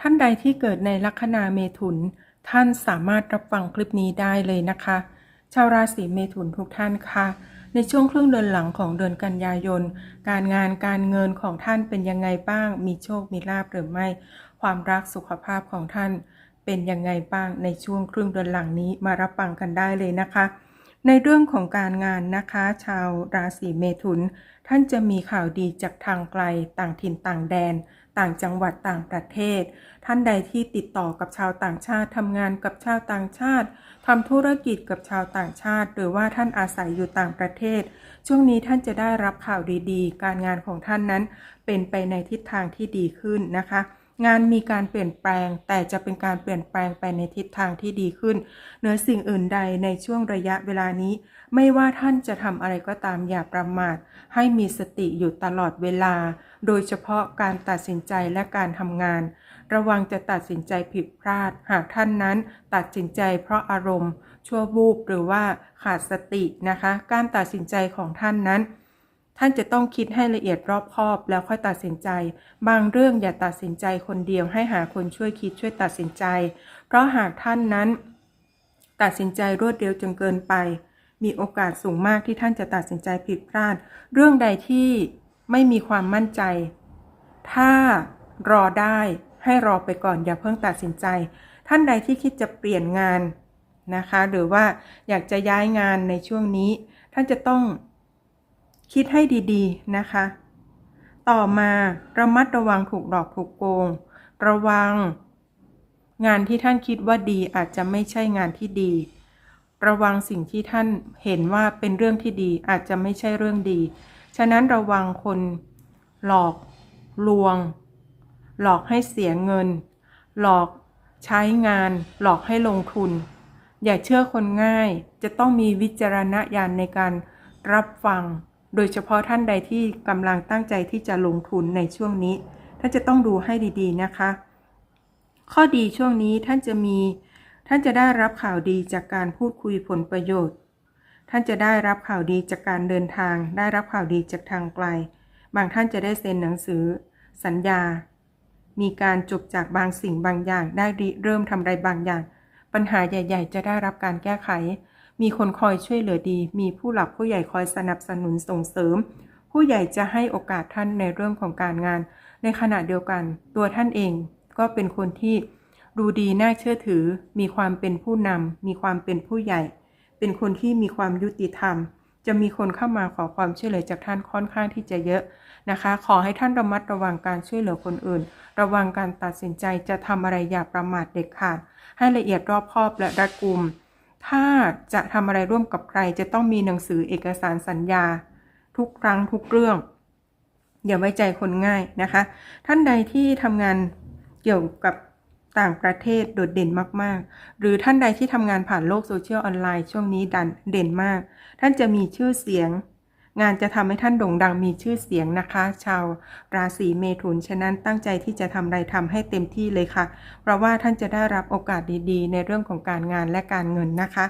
ท่านใดที่เกิดในลัคนาเมถุน ท่านสามารถรับฟังคลิปนี้ได้เลยนะคะ ชาวราศีเมถุนทุกท่านค่ะ ในช่วงครึ่งเดือนหลังของเดือนกันยายน การงานการเงินของท่านเป็นยังไงบ้าง มีโชคมีลาภหรือไม่ ความรักสุขภาพของท่านเป็นยังไงบ้างในช่วงครึ่งเดือนหลังนี้มารับฟังกันได้เลยนะคะ ในเรื่องของการงานนะคะ ชาวราศีเมถุน ท่านจะมีข่าวดีจากทางไกล ต่างถิ่นต่างแดน ต่างจังหวัดต่างประเทศ ท่านใดที่ติดต่อกับชาวต่างชาติทำงานกับชาวต่างชาติทำธุรกิจกับชาวต่างชาติ หรือว่าท่านอาศัยอยู่ต่างประเทศ ช่วงนี้ท่านจะได้รับข่าวดีๆ การงานของท่านนั้นเป็นไปในทิศทางที่ดีขึ้นนะคะ งานมีการเปลี่ยนแปลง แต่จะเป็นการเปลี่ยนแปลงไปในทิศทางที่ดีขึ้นเหนือสิ่งอื่นใดในช่วงระยะเวลานี้ ไม่ว่าท่านจะทำอะไรก็ตามอย่าประมาท ให้มีสติอยู่ตลอดเวลา โดยเฉพาะการตัดสินใจและการทำงาน ระวังจะตัดสินใจผิดพลาด หากท่านนั้นตัดสินใจเพราะอารมณ์ ชั่ววูบหรือว่าขาดสตินะคะ การตัดสินใจของท่านนั้น ท่านจะต้องคิดให้ละเอียดรอบคอบแล้วค่อยตัดสินใจ บางเรื่องอย่าตัดสินใจคนเดียวให้หาคนช่วยคิดช่วยตัดสินใจ เพราะหากท่านนั้น ตัดสินใจรวดเร็วจนเกินไป มีโอกาสสูงมากที่ท่านจะตัดสินใจผิดพลาด เรื่องใดที่ไม่มีความมั่นใจ ถ้ารอได้ให้รอไปก่อนอย่าเพิ่งตัดสินใจ ท่านใดที่คิดจะเปลี่ยนงานนะคะ หรือว่าอยากจะย้ายงานในช่วงนี้ ท่านจะต้อง คิดให้ดีๆนะคะ ต่อมาระมัดระวังถูกหลอกถูกโกง ระวัง งานที่ท่านคิดว่าดีอาจจะไม่ใช่งานที่ดี ระวังสิ่งที่ท่านเห็นว่าเป็นเรื่องที่ดีอาจจะไม่ใช่เรื่องดี ฉะนั้นระวังคนหลอกลวง หลอกให้เสียเงิน หลอกใช้งาน หลอกให้ลงทุน อย่าเชื่อคนง่าย จะต้องมีวิจารณญาณในการรับฟัง โดยเฉพาะท่านใดที่กำลังตั้งใจที่จะลงทุนในช่วงนี้ ท่านจะต้องดูให้ดีๆนะคะ ข้อดีช่วงนี้ท่านจะมี ท่านจะได้รับข่าวดีจากการพูดคุยผลประโยชน์ ท่านจะได้รับข่าวดีจากการเดินทาง ได้รับข่าวดีจากทางไกล บางท่านจะได้เซ็นหนังสือ สัญญา มีการจบจากบางสิ่งบางอย่าง ได้เริ่มทำอะไรบางอย่าง ปัญหาใหญ่ ๆ จะได้รับการแก้ไข มีคนคอยช่วยเหลือดี มีผู้หลักผู้ใหญ่คอยสนับสนุนส่งเสริม ผู้ใหญ่จะให้โอกาสท่านในเรื่องของการงาน ในขณะเดียวกัน ตัวท่านเองก็เป็นคนที่ดูดีน่าเชื่อถือ มีความเป็นผู้นำมีความเป็นผู้ใหญ่ เป็นคนที่มีความยุติธรรม จะมีคนเข้ามาขอความช่วยเหลือจากท่านค่อนข้างที่จะเยอะนะคะ ขอให้ท่านระมัดระวังการช่วยเหลือคนอื่น ระวังการตัดสินใจจะทำอะไรอย่าประมาทเด็ดขาด ให้ละเอียดรอบคอบและรัดกุม ถ้าจะทำอะไรร่วมกับใคร จะต้องมีหนังสือเอกสารสัญญา ทุกครั้งทุกเรื่อง อย่าไว้ใจคนง่ายนะคะ ท่านใดที่ทำงานเกี่ยวกับต่างประเทศโดดเด่นมาก ๆ หรือท่านใดที่ทำงานผ่านโลกโซเชียลออนไลน์ช่วงนี้ดันเด่นมาก ท่านจะมีชื่อเสียง งานจะทำให้ท่านโด่งดังมีชื่อเสียงนะคะ ชาวราศีเมถุนฉะนั้นตั้งใจที่จะทำอะไรทำให้เต็มที่เลยค่ะ เพราะว่าท่านจะได้รับโอกาสดีๆ ในเรื่องของการงานและการเงินนะคะ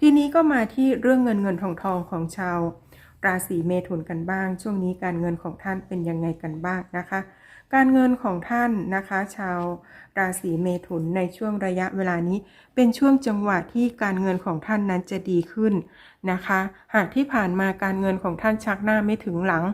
ทีนี้ก็มาที่เรื่องเงินเงินทองทองของชาวราศีเมถุนกันบ้าง ช่วงนี้การเงินของท่านเป็นยังไงกันบ้างนะคะ การเงินของท่านนะคะ ชาวราศีเมถุนในช่วงระยะเวลานี้ เป็นช่วงจังหวะที่การเงินของท่านนั้นจะดีขึ้นนะคะ หากที่ผ่านมาการเงินของท่านชักหน้าไม่ถึงหลัง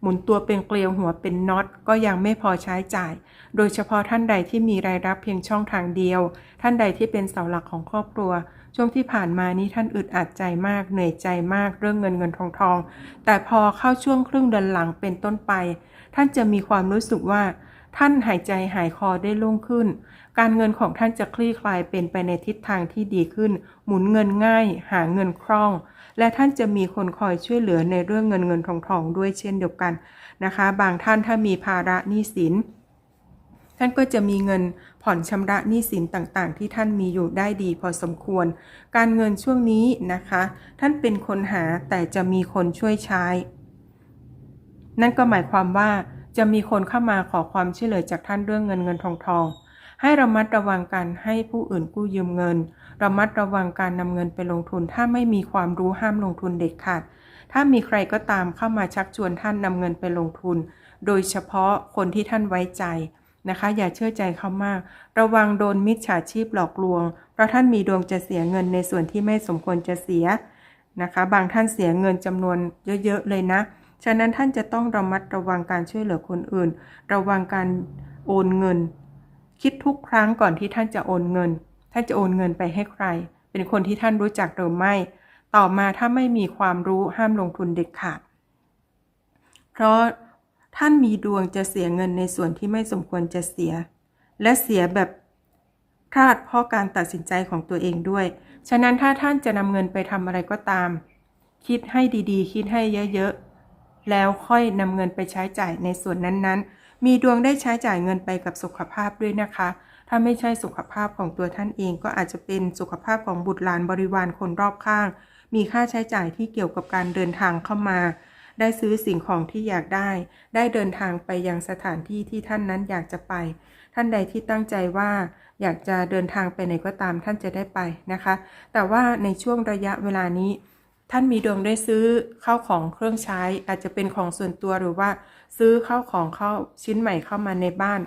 หมุนตัวเป็นเกลียวหัวเป็นน็อตก็ยังไม่พอใช้จ่าย โดยเฉพาะท่านใดที่มีรายรับเพียงช่องทางเดียว ท่านใดที่เป็นเสาหลักของครอบครัวช่วงที่ผ่านมานี้ท่านอึดอัดใจมากเหนื่อยใจมากเรื่องเงินเงินทองทอง แต่พอเข้าช่วงครึ่งเดือนหลังเป็นต้นไป ท่านจะมีความรู้สึกว่า ท่านหายใจหายคอได้โล่งขึ้น การเงินของท่านจะคลี่คลายเป็นไปในทิศทางที่ดีขึ้น หมุนเงินง่าย หาเงินคล่อง และท่านจะมีคนคอยช่วยเหลือในเรื่องเงินเงินทองทองด้วยเช่นเดียวกันนะคะ บางท่านถ้ามีภาระหนี้สินท่านก็จะมีเงินผ่อนชำระหนี้สินต่างๆ ที่ท่านมีอยู่ได้ดีพอสมควร การเงินช่วงนี้นะคะ ท่านเป็นคนหาแต่จะมีคนช่วยใช้ นั่นก็หมายความว่าจะมีคนเข้ามาขอความช่วยเหลือจากท่านเรื่องเงินเงินทองทอง ให้ระมัดระวังการให้ผู้อื่นกู้ยืมเงิน ระมัดระวังการนำเงินไปลงทุน ถ้าไม่มีความรู้ห้ามลงทุนเด็ดขาด ถ้ามีใครก็ตามเข้ามาชักชวนท่านนำเงินไปลงทุน โดยเฉพาะคนที่ท่านไว้ใจนะคะ อย่าเชื่อใจเขามาก ระวังโดนมิจฉาชีพหลอกลวง เพราะท่านมีดวงจะเสียเงินในส่วนที่ไม่สมควรจะเสียนะคะ บางท่านเสียเงินจำนวนเยอะๆเลยนะ ฉะนั้นท่านจะต้องระมัดระวังการช่วยเหลือคนอื่น ระวังการโอนเงิน คิดทุกครั้งก่อนที่ท่านจะโอนเงิน ท่านจะโอนเงินไปให้ใคร เป็นคนที่ท่านรู้จักหรือไม่ ต่อมาถ้าไม่มีความรู้ห้ามลงทุนเด็ดขาด เพราะท่านมีดวงจะเสียเงินในส่วนที่ไม่สมควรจะเสีย และเสียแบบพลาดเพราะการตัดสินใจของตัวเองด้วย ฉะนั้นถ้าท่านจะนำเงินไปทำอะไรก็ตาม คิดให้ดีๆ คิดให้เยอะๆ แล้วค่อยนำเงินไปใช้จ่ายในส่วนนั้นๆ มีดวงได้ใช้จ่ายเงินไปกับสุขภาพด้วยนะคะ ถ้าไม่ใช่สุขภาพของตัวท่านเองก็อาจจะเป็นสุขภาพของบุตรหลานบริวารคนรอบข้าง มีค่าใช้จ่ายที่เกี่ยวกับการเดินทางเข้ามา ได้ซื้อสิ่งของที่อยากได้ ได้เดินทางไปยังสถานที่ที่ท่านนั้นอยากจะไป ท่านใดที่ตั้งใจว่าอยากจะเดินทางไปไหนก็ตามท่านจะได้ไปนะคะ แต่ว่าในช่วงระยะเวลานี้ ท่านมีดวงได้ซื้อข้าวของเครื่องใช้ อาจจะเป็นของส่วนตัวหรือว่าซื้อข้าวของเข้าชิ้นใหม่เข้ามาในบ้าน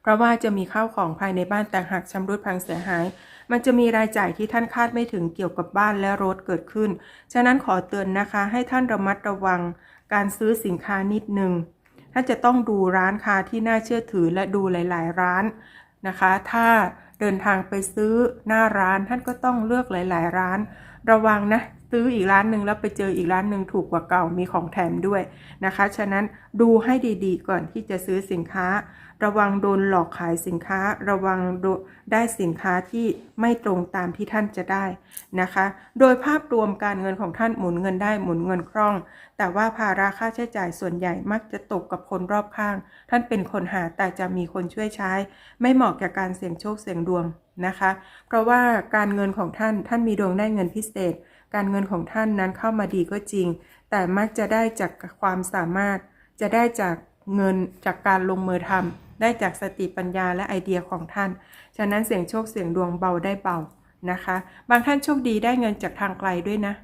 เพราะว่าจะมีข้าวของภายในบ้านแต่หากชำรุดพังเสียหาย มันจะมีรายจ่ายที่ท่านคาดไม่ถึงเกี่ยวกับบ้านและรถเกิดขึ้น ฉะนั้นขอเตือนนะคะให้ท่านระมัดระวังการซื้อสินค้านิดนึงท่านจะต้องดูร้านค้าที่น่าเชื่อถือและดูหลาย ๆ ร้านนะคะ ถ้าเดินทางไปซื้อหน้าร้านท่านก็ต้องเลือกหลาย ๆ ร้าน ระวังนะ ซื้ออีกร้านหนึ่งแล้วไปเจออีกร้านหนึ่งถูกกว่าเก่ามีของแถมด้วยนะคะ ฉะนั้นดูให้ดีๆ ก่อนที่จะซื้อสินค้า ระวังโดนหลอกขายสินค้า ระวังได้สินค้าที่ไม่ตรงตามที่ท่านจะได้นะคะ โดยภาพรวมการเงินของท่านหมุนเงินได้หมุนเงินคล่อง แต่ว่าภาระค่าใช้จ่ายส่วนใหญ่มักจะตกกับคนรอบข้าง ท่านเป็นคนหาแต่จะมีคนช่วยใช้ ไม่เหมาะกับการเสี่ยงโชคเสี่ยงดวงนะคะ เพราะว่าการเงินของท่านท่านมีดวงได้เงินพิเศษ การเงินของท่านนั้นเข้ามาดีก็จริง แต่มักจะได้จากความสามารถจะได้จาก เงินจากการลงมือทำได้จากสติปัญญาและไอเดียของท่าน ฉะนั้นเสียงโชคเสียงดวงเบาได้เบานะคะ บางท่านโชคดีได้เงินจากทางไกลด้วยนะ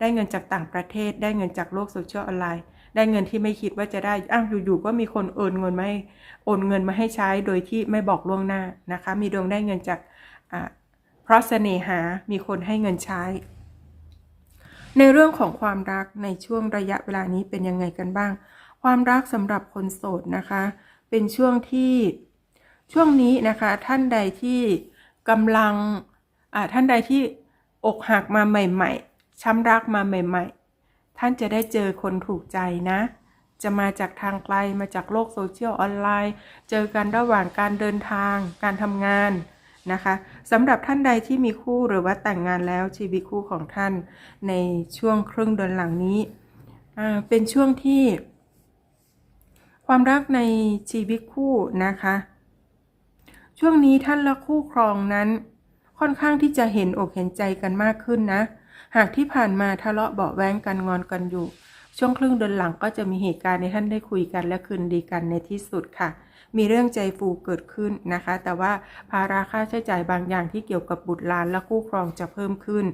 ได้เงินจากต่างประเทศ ได้เงินจากโลกโซเชียลออนไลน์ ได้เงินที่ไม่คิดว่าจะได้ อ้าวอยู่ๆก็มีคนโอนเงินมาให้โอนเงินมาให้ใช้โดยที่ไม่บอกล่วงหน้านะคะ มีดวงได้เงินจากเพราะเสน่หา มีคนให้เงินใช้ ในเรื่องของความรักในช่วงระยะเวลานี้เป็นยังไงกันบ้าง ความรักสำหรับคนโสดนะคะ เป็นช่วงที่ช่วงนี้นะคะ ท่านใดที่กำลังท่านใดที่อกหักมาใหม่ ๆ ช้ำรักมาใหม่ ๆ ท่านจะได้เจอคนถูกใจนะ จะมาจากทางไกลมาจากโลกโซเชียลออนไลน์ เจอกันระหว่างการเดินทาง การทำงานนะคะสำหรับท่านใดที่มีคู่หรือว่าแต่งงานแล้วชีวิตคู่ของท่านในช่วงครึ่งเดือนหลังนี้เป็นช่วงที่ ความรักในชีวิตคู่นะคะ ช่วงนี้ท่านและคู่ครองนั้น ค่อนข้างที่จะเห็นอกเห็นใจกันมากขึ้นนะ หากที่ผ่านมาทะเลาะเบาแว้งกันงอนกันอยู่ ช่วงครึ่งเดือนหลังก็จะมีเหตุการณ์ในท่านได้คุยกันและคืนดีกันในที่สุดค่ะ มีเรื่องใจฟูเกิดขึ้นนะคะ แต่ว่าภาระค่าใช้จ่ายบางอย่างที่เกี่ยวกับบุตรหลานและคู่ครองจะเพิ่มขึ้น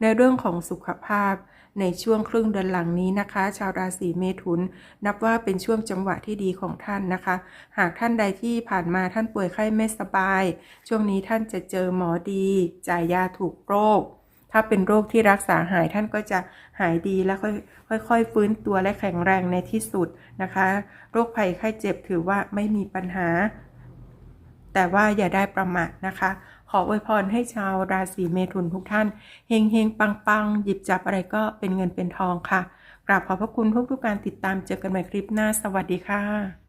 ในเรื่องของสุขภาพในช่วงครึ่งเดือนหลังนี้นะคะ ชาวราศีเมถุน นับว่าเป็นช่วงจังหวะที่ดีของท่านนะคะ หากท่านใดที่ผ่านมาท่านป่วยไข้ไม่สบาย ช่วงนี้ท่านจะเจอหมอดี จ่ายยาถูกโรค ถ้าเป็นโรคที่รักษาหายท่านก็จะหายดีและค่อยค่อยๆฟื้นตัวและแข็งแรงในที่สุดนะคะ โรคภัยไข้เจ็บถือว่าไม่มีปัญหา แต่ว่าอย่าได้ประมาทนะคะขออวยพรให้ชาวราศีเมถุนทุกท่านเฮงเฮงปังปังหยิบจับอะไรก็เป็นเงินเป็นทองค่ะ กราบขอบพระคุณทุกๆการติดตามเจอกันใหม่คลิปหน้า สวัสดีค่ะ